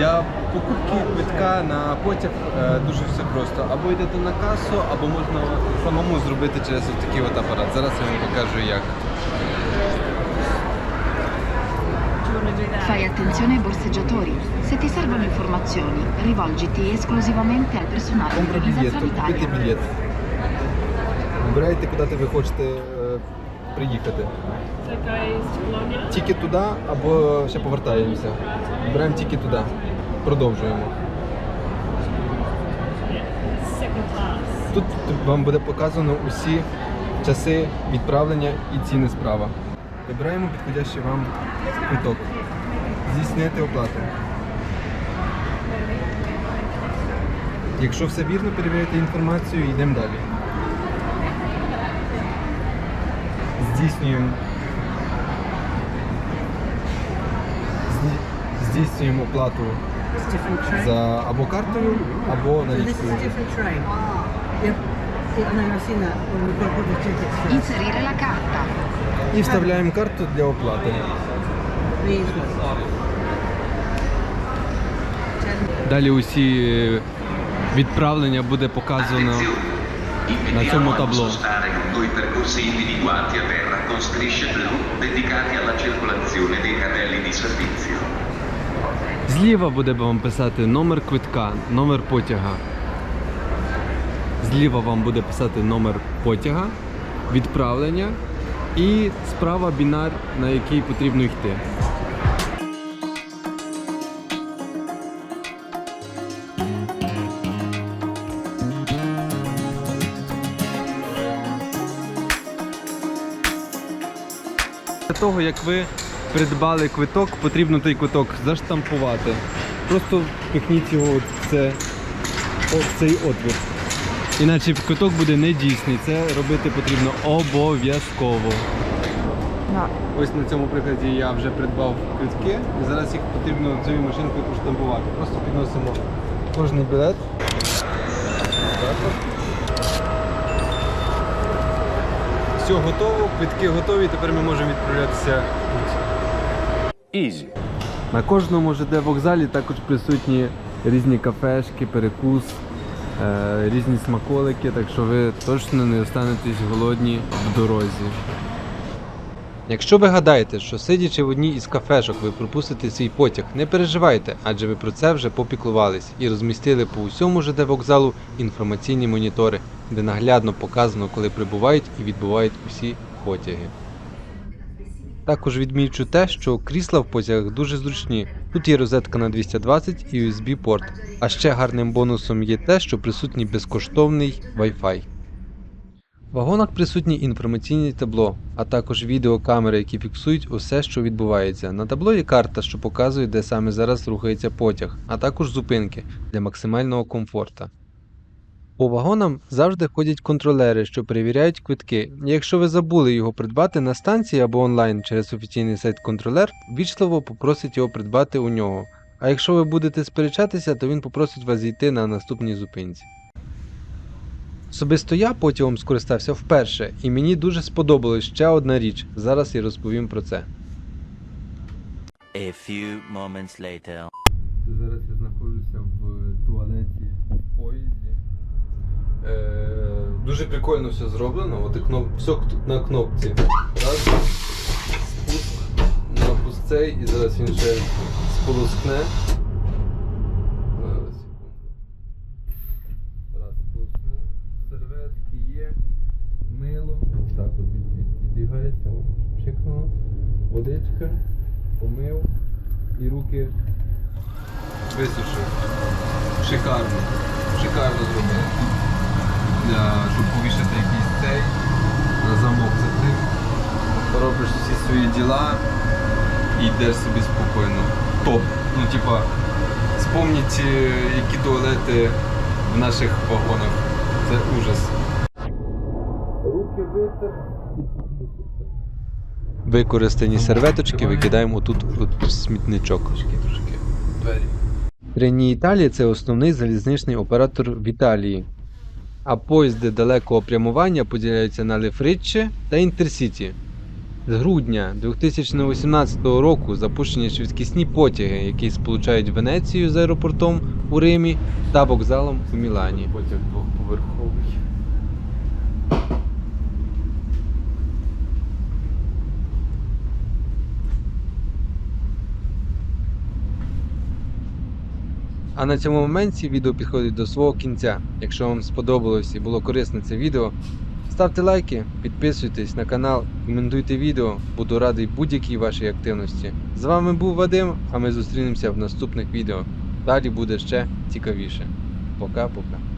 Для покупки квитка на потяг е, дуже все просто. Або йдете на касу, або можна самому зробити через ось такий от апарат. Зараз я вам покажу як. Fai attenzione ai borseggiatori. Se ti servono informazioni, rivolgiti esclusivamente al personale di Visa Sanitaria. білет. Вибираєте, куди ви хочете приїхати. Тільки туди або ще повертаємося. Вибираємо тільки туди. Продовжуємо. Тут вам буде показано усі часи відправлення і ціни справа. Вибираємо підходящий вам квиток. Здійснити оплату. Якщо все вірно, перевіряєте інформацію і йдемо далі. Здійснюємо. зді- Здійснюємо оплату за або картою, або налічкою. Inserire la carta. І вставляємо карту для оплати. Далі усі е, відправлення буде показано на цьому табло. Con strisce blu dedicati alla circolazione dei carrelli di servizio. Зліва буде вам писати номер квитка, номер потяга. Зліва вам буде писати номер потяга, відправлення і справа бінар, на який потрібно йти. Того, як ви придбали квиток, потрібно той квиток заштампувати. Просто впихніть його в це, в цей отвір. Іначе квиток буде недійсний. Це робити потрібно обов'язково. Ось на цьому прикладі я вже придбав квитки і зараз їх потрібно цією машинкою поштампувати. Просто підносимо кожний білет. Так от. Все готово, квитки готові, тепер ми можемо відправлятися. Ізі. На кожному ЖД вокзалі також присутні різні кафешки, перекус, е, різні смаколики, так що ви точно не останетесь голодні в дорозі. Якщо ви гадаєте, що сидячи в одній із кафешок ви пропустите свій потяг, не переживайте, адже ви про це вже попіклувались і розмістили по усьому ЖД вокзалу інформаційні монітори, де наглядно показано, коли прибувають і відбувають усі потяги. Також відмічу те, що крісла в потягах дуже зручні. Тут є розетка на 220 і USB порт. А ще гарним бонусом є те, що присутній безкоштовний Wi-Fi. В вагонах присутні інформаційні табло, а також відеокамери, які фіксують усе, що відбувається. На табло є карта, що показує, де саме зараз рухається потяг, а також зупинки для максимального комфорту. По вагонам завжди ходять контролери, що перевіряють квитки. Якщо ви забули його придбати на станції або онлайн через офіційний сайт контролер, вічливо попросить його придбати у нього. А якщо ви будете сперечатися, то він попросить вас зійти на наступній зупинці. Особисто я потягом скористався вперше, і мені дуже сподобалась ще одна річ. Зараз я розповім про це. A few moments later. Зараз я знаходжуся в туалеті в поїзді. Е, дуже прикольно все зроблено. От і кноп... все тут на кнопці. Раз, спуск на пустцей і зараз він ще сполоскне. Зараз, секунду. Раз, спусну. Серветки є, мило. Так от від- від- відбігається, от, пшикнуло. Водичка, помив і руки висушив. Шикарно. Шикарно зробили. Для, щоб повішати якийсь цей на замок закрив. Робиш всі свої діла і йдеш собі спокійно. Топ. Ну, типа, спомніть, е, які туалети в наших вагонах. Це ужас. Руки витер Використані серветочки викидаємо тут в смітничок. Трені Італія це основний залізничний оператор в Італії. А поїзди далекого прямування поділяються на Лефричче та Інтерсіті. З грудня 2018 року запущені швидкісні потяги, які сполучають Венецію з аеропортом у Римі та вокзалом у Мілані. Потяг двохповерховий. А на цьому моменті відео підходить до свого кінця. Якщо вам сподобалось і було корисне це відео, ставте лайки, підписуйтесь на канал, коментуйте відео, буду радий будь-якій вашій активності. З вами був Вадим, а ми зустрінемося в наступних відео. Далі буде ще цікавіше. Пока-пока.